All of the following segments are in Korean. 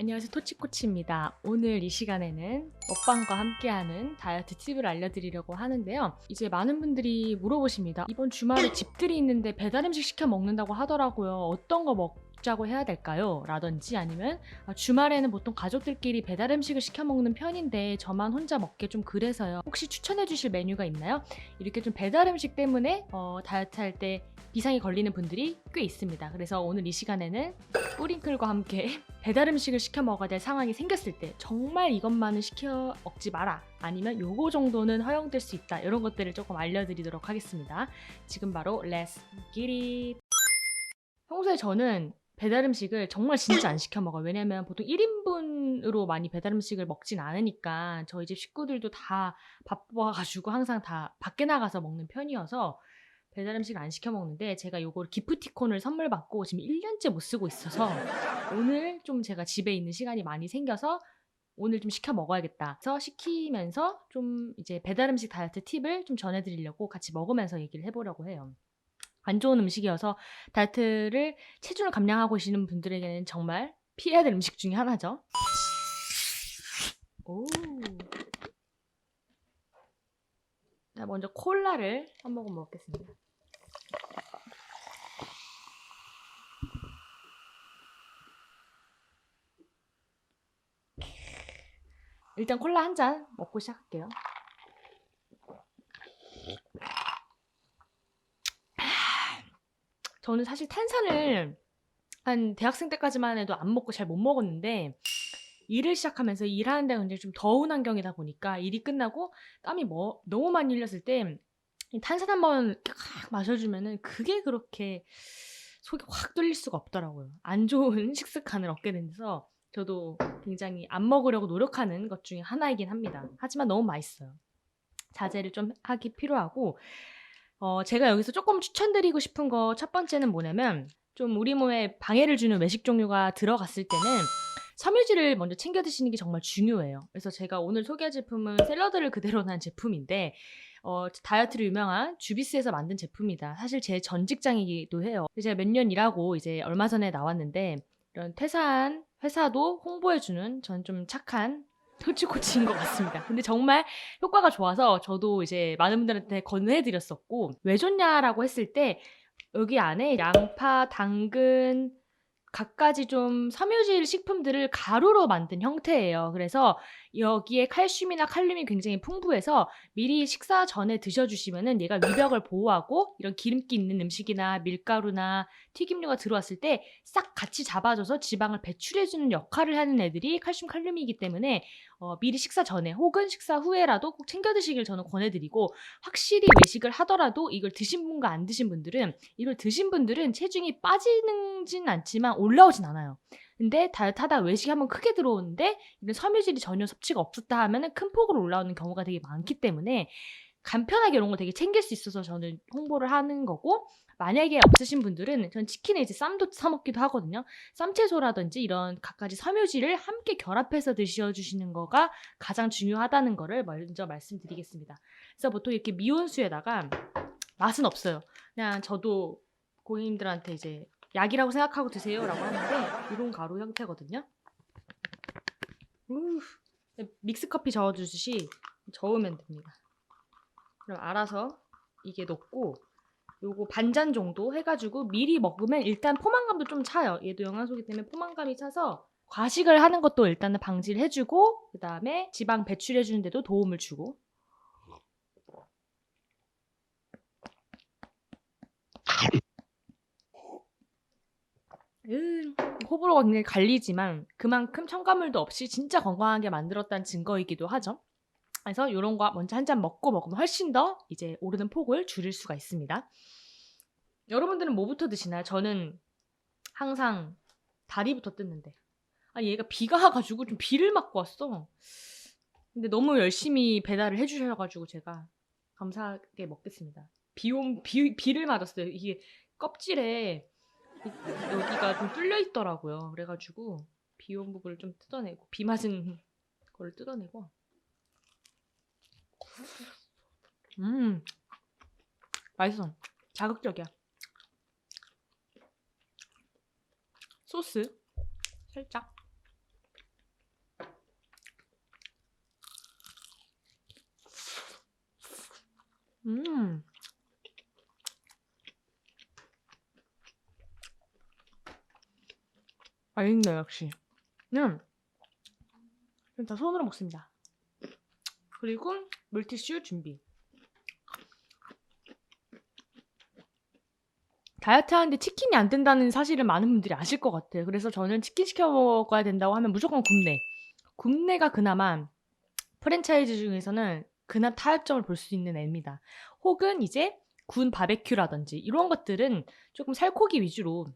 안녕하세요 토치코치입니다. 오늘 이 시간에는 먹방과 함께하는 다이어트 팁을 알려드리려고 하는데요. 이제 많은 분들이 물어보십니다. 이번 주말에 집들이 있는데 배달 음식 시켜 먹는다고 하더라고요. 어떤 거 먹 자고 해야 될까요? 라든지 아니면 아, 주말에는 보통 가족들끼리 배달 음식을 시켜 먹는 편인데 저만 혼자 먹기 좀 그래서요. 혹시 추천해 주실 메뉴가 있나요? 이렇게 좀 배달 음식 때문에 어, 다이어트 할 때 비상이 걸리는 분들이 꽤 있습니다. 그래서 오늘 이 시간에는 뿌링클과 함께 배달 음식을 시켜 먹어야 될 상황이 생겼을 때 정말 이것만은 시켜 먹지 마라 아니면 요거 정도는 허용될 수 있다 이런 것들을 조금 알려드리도록 하겠습니다 지금 바로 Let's get it 평소에 저는 배달 음식을 정말 진짜 안 시켜 먹어요 왜냐면 보통 1인분으로 많이 배달 음식을 먹진 않으니까 저희 집 식구들도 다 바빠가지고 항상 다 밖에 나가서 먹는 편이어서 배달 음식을 안 시켜 먹는데 제가 요걸 기프티콘을 선물 받고 지금 1년째 못 쓰고 있어서 오늘 좀 제가 집에 있는 시간이 많이 생겨서 오늘 좀 시켜 먹어야겠다. 그래서 시키면서 좀 이제 배달 음식 다이어트 팁을 좀 전해드리려고 같이 먹으면서 얘기를 해보려고 해요. 안 좋은 음식이어서 다이어트를 체중을 감량하고 계시는 분들에게는 정말 피해야 될 음식 중에 하나죠. 오. 자, 먼저 콜라를 한 모금 먹겠습니다. 일단 콜라 한 잔 먹고 시작할게요. 저는 사실 탄산을 한 대학생 때까지만 해도 안 먹고 잘 못 먹었는데 일을 시작하면서 일하는 데가 굉장히 좀 더운 환경이다 보니까 일이 끝나고 땀이 뭐, 너무 많이 흘렸을 때이 탄산 한번 칵 마셔주면은 그게 그렇게 속이 확 뚫릴 수가 없더라고요. 안 좋은 식습관을 얻게 돼서 저도 굉장히 안 먹으려고 노력하는 것 중에 하나이긴 합니다. 하지만 너무 맛있어요. 자제를 좀 하기 필요하고 어, 제가 여기서 조금 추천드리고 싶은 거 첫 번째는 뭐냐면 좀 우리 몸에 방해를 주는 외식 종류가 들어갔을 때는 섬유질을 먼저 챙겨 드시는 게 정말 중요해요. 그래서 제가 오늘 소개할 제품은 샐러드를 그대로 난 제품인데 어, 다이어트로 유명한 주비스에서 만든 제품이다. 사실 제 전 직장이기도 해요. 제가 몇 년 일하고 이제 얼마 전에 나왔는데 이런 퇴사한 회사도 홍보해주는 전 좀 착한 토치코치인 것 같습니다. 근데 정말 효과가 좋아서 저도 이제 많은 분들한테 권해드렸었고 왜 좋냐라고 했을 때 여기 안에 양파, 당근, 갖가지 좀 섬유질 식품들을 가루로 만든 형태예요. 그래서 여기에 칼슘이나 칼륨이 굉장히 풍부해서 미리 식사 전에 드셔주시면은 얘가 위벽을 보호하고 이런 기름기 있는 음식이나 밀가루나 튀김류가 들어왔을 때 싹 같이 잡아줘서 지방을 배출해주는 역할을 하는 애들이 칼슘 칼륨이기 때문에 어, 미리 식사 전에 혹은 식사 후에라도 꼭 챙겨 드시길 저는 권해드리고 확실히 외식을 하더라도 이걸 드신 분과 안 드신 분들은 이걸 드신 분들은 체중이 빠지는 않지만 올라오진 않아요. 근데 다이어트 하다 외식이 한번 크게 들어오는데 이런 섬유질이 전혀 섭취가 없었다 하면은 큰 폭으로 올라오는 경우가 되게 많기 때문에 간편하게 이런 거 되게 챙길 수 있어서 저는 홍보를 하는 거고 만약에 없으신 분들은 전 치킨에 이제 쌈도 사 먹기도 하거든요. 쌈채소라든지 이런 갖가지 섬유질을 함께 결합해서 드셔 주시는 거가 가장 중요하다는 거를 먼저 말씀드리겠습니다. 그래서 보통 이렇게 미온수에다가 맛은 없어요. 그냥 저도 고객님들한테 이제 약이라고 생각하고 드세요라고 하는데 이런 가루 형태거든요. 우, 믹스 커피 저어주듯이 저으면 됩니다. 그럼 알아서 이게 녹고 요거 반잔 정도 해가지고 미리 먹으면 일단 포만감도 좀 차요. 얘도 영양소기 때문에 포만감이 차서 과식을 하는 것도 일단은 방지를 해주고 그 다음에 지방 배출해주는 데도 도움을 주고 음, 호불호가 굉장히 갈리지만 그만큼 첨가물도 없이 진짜 건강하게 만들었다는 증거이기도 하죠. 그래서 이런 거 먼저 한 잔 먹고 먹으면 훨씬 더 이제 오르는 폭을 줄일 수가 있습니다. 여러분들은 뭐부터 드시나요? 저는 항상 다리부터 뜯는데. 아 얘가 비가 와가지고 좀 비를 맞고 왔어. 근데 너무 열심히 배달을 해주셔가지고 제가 감사하게 먹겠습니다. 비온 비 비를 맞았어요. 이게 껍질에 여기가 좀 뚫려 있더라고요. 그래가지고 비온 부분을 좀 뜯어내고 비 맞은 거를 뜯어내고. 음 맛있어. 자극적이야. 소스? 살짝. 음. 맛있네요, 역시. 음. 다 손으로 먹습니다. 그리고 물티슈 준비. 다이어트 하는데 치킨이 안 된다는 사실을 많은 분들이 아실 것 같아요. 그래서 저는 치킨 시켜 먹어야 된다고 하면 무조건 굽네. 굽네가 그나마 프랜차이즈 중에서는 그나마 타협점을 볼 수 있는 애입니다. 혹은 이제 군 바베큐라든지 이런 것들은 조금 살코기 위주로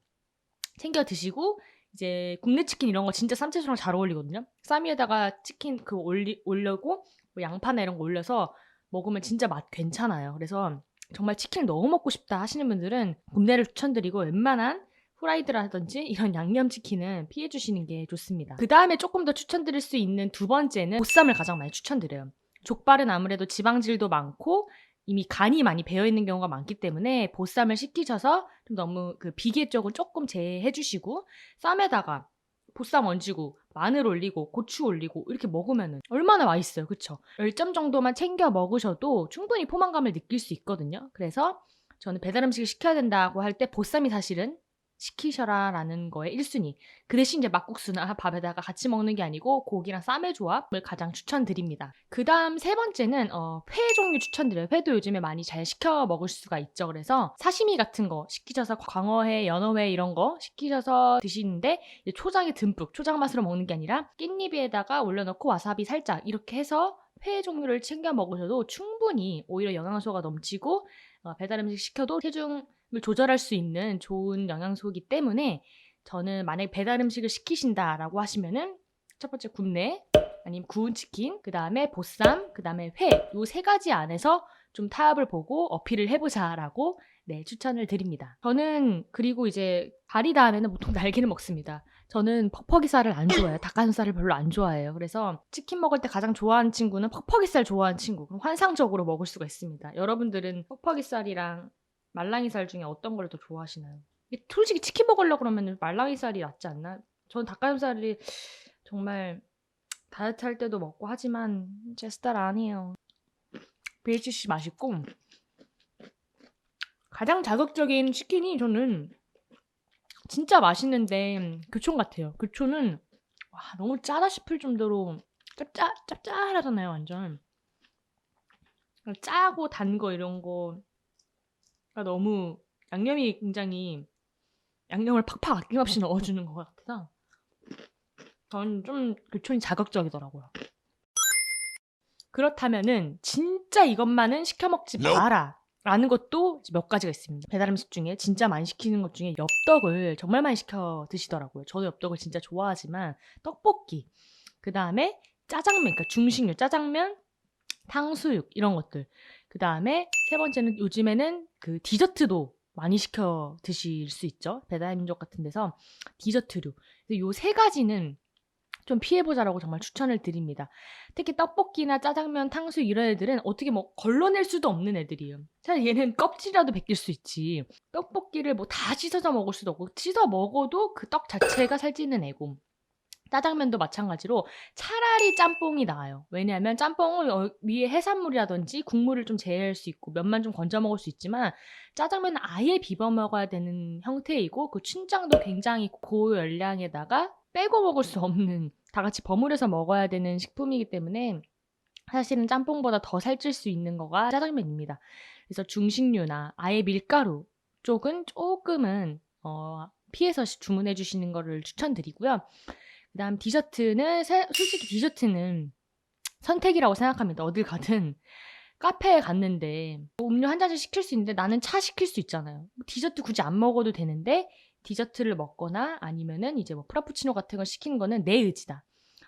챙겨 드시고 이제 굽네 치킨 이런 거 진짜 쌈채소랑 잘 어울리거든요. 쌈 위에다가 치킨 그 올리, 올려고 뭐 양파나 이런 거 올려서 먹으면 진짜 맛 괜찮아요. 그래서 정말 치킨을 너무 먹고 싶다 하시는 분들은 굽네를 추천드리고 웬만한 후라이드라든지 이런 양념치킨은 피해주시는 게 좋습니다. 그 다음에 조금 더 추천드릴 수 있는 두 번째는 보쌈을 가장 많이 추천드려요. 족발은 아무래도 지방질도 많고 이미 간이 많이 배어 있는 경우가 많기 때문에 보쌈을 시키셔서 좀 너무 그 비계 쪽은 조금 제해해 주시고 쌈에다가 보쌈 얹고 마늘 올리고 고추 올리고 이렇게 먹으면 얼마나 맛있어요. 그쵸? 10점 정도만 챙겨 먹으셔도 충분히 포만감을 느낄 수 있거든요. 그래서 저는 배달 음식을 시켜야 된다고 할 때 보쌈이 사실은 시키셔라 라는 거에 1순위. 그 대신 이제 막국수나 밥에다가 같이 먹는 게 아니고 고기랑 쌈의 조합을 가장 추천드립니다. 그 다음 세 번째는 어, 회 종류 추천드려요. 회도 요즘에 많이 잘 시켜 먹을 수가 있죠. 그래서 사시미 같은 거 시키셔서 광어회, 연어회 이런 거 시키셔서 드시는데 초장에 듬뿍 초장 맛으로 먹는 게 아니라 깻잎에다가 올려놓고 와사비 살짝 이렇게 해서 회 종류를 챙겨 먹으셔도 충분히 오히려 영양소가 넘치고 어, 배달 음식 시켜도 체중을 조절할 수 있는 좋은 영양소이기 때문에 저는 만약 배달 음식을 시키신다라고 하시면은 첫 번째 굽네 아니면 구운 치킨 그 다음에 보쌈 그 다음에 회 요 세 가지 안에서 좀 타협을 보고 어필을 해보자라고 네 추천을 드립니다. 저는 그리고 이제 다리 다음에는 보통 날개를 먹습니다. 저는 퍽퍽이살을 안 좋아해요. 닭가슴살을 별로 안 좋아해요. 그래서 치킨 먹을 때 가장 좋아하는 친구는 퍽퍽이살 좋아하는 친구. 그럼 환상적으로 먹을 수가 있습니다. 여러분들은 퍽퍽이살이랑 말랑이살 중에 어떤 걸 더 좋아하시나요? 솔직히 치킨 먹으려고 그러면 말랑이살이 낫지 않나? 전 닭가슴살이 정말 다이어트 할 때도 먹고 하지만 제 스타일 아니에요. BHC 맛있고 가장 자극적인 치킨이 저는 진짜 맛있는데 교촌 같아요. 교촌은 와, 너무 짜다 싶을 정도로 짭짜 짭짤하잖아요, 완전. 짜고 단 거 이런 거 가 너무 양념이 굉장히 양념을 팍팍 아낌없이 넣어주는 것 같아서 저는 좀 교촌이 자극적이더라고요. 그렇다면은 진짜 이것만은 시켜 먹지 마라. 라는 것도 몇 가지가 있습니다. 배달 음식 중에 진짜 많이 시키는 것 중에 엽떡을 정말 많이 시켜 드시더라고요. 저도 엽떡을 진짜 좋아하지만 떡볶이, 그 다음에 짜장면, 그러니까 중식류, 짜장면, 탕수육 이런 것들. 그 다음에 세 번째는 요즘에는 그 디저트도 많이 시켜 드실 수 있죠. 배달 민족 같은 데서 디저트류. 요 세 가지는 좀 피해보자라고 정말 추천을 드립니다. 특히 떡볶이나 짜장면, 탕수육 이런 애들은 어떻게 뭐 걸러낼 수도 없는 애들이에요. 사실 얘는 껍질이라도 벗길 수 있지. 떡볶이를 뭐 다 씻어서 먹을 수도 없고 씻어 먹어도 그 떡 자체가 살찌는 애고. 짜장면도 마찬가지로 차라리 짬뽕이 나아요. 왜냐하면 짬뽕은 어, 위에 해산물이라든지 국물을 좀 제할 수 있고 면만 좀 건져 먹을 수 있지만 짜장면은 아예 비벼 먹어야 되는 형태이고 그 춘장도 굉장히 고열량에다가 빼고 먹을 수 없는 다 같이 버무려서 먹어야 되는 식품이기 때문에 사실은 짬뽕보다 더 살찔 수 있는 거가 짜장면입니다. 그래서 중식류나 아예 밀가루 쪽은 조금은 어, 피해서 주문해 주시는 거를 추천드리고요. 그다음 디저트는 사- 솔직히 디저트는 선택이라고 생각합니다. 어딜 가든 카페에 갔는데 음료 한 잔씩 시킬 수 있는데 나는 차 시킬 수 있잖아요. 디저트 굳이 안 먹어도 되는데 디저트를 먹거나 아니면은 이제 뭐 프라푸치노 같은 걸 시키는 거는 내 의지다.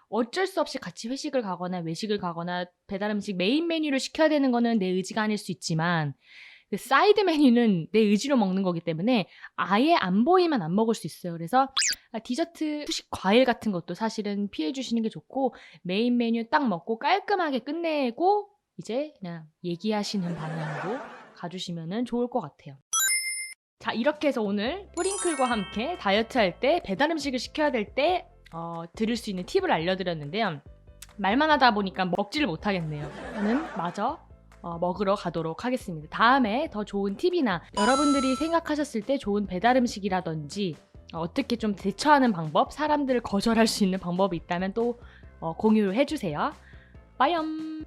어쩔 수 없이 같이 회식을 가거나 외식을 가거나 배달 음식 메인 메뉴를 시켜야 되는 거는 내 의지가 아닐 수 있지만 그 사이드 메뉴는 내 의지로 먹는 거기 때문에 아예 안 보이면 안 먹을 수 있어요. 그래서 아, 디저트, 후식 과일 같은 것도 사실은 피해 주시는 게 좋고 메인 메뉴 딱 먹고 깔끔하게 끝내고 이제 그냥 얘기하시는 방향으로 가주시면 좋을 것 같아요. 자, 이렇게 해서 오늘 뿌링클과 함께 다이어트 할 때 배달 음식을 시켜야 될때 어, 들을 수 있는 팁을 알려드렸는데요. 말만 하다 보니까 먹지를 못하겠네요. 저는 마저 어, 먹으러 가도록 하겠습니다. 다음에 더 좋은 팁이나 여러분들이 생각하셨을 때 좋은 배달 음식이라든지 어, 어떻게 좀 대처하는 방법, 사람들을 거절할 수 있는 방법이 있다면 또 어, 공유해 주세요. 빠염!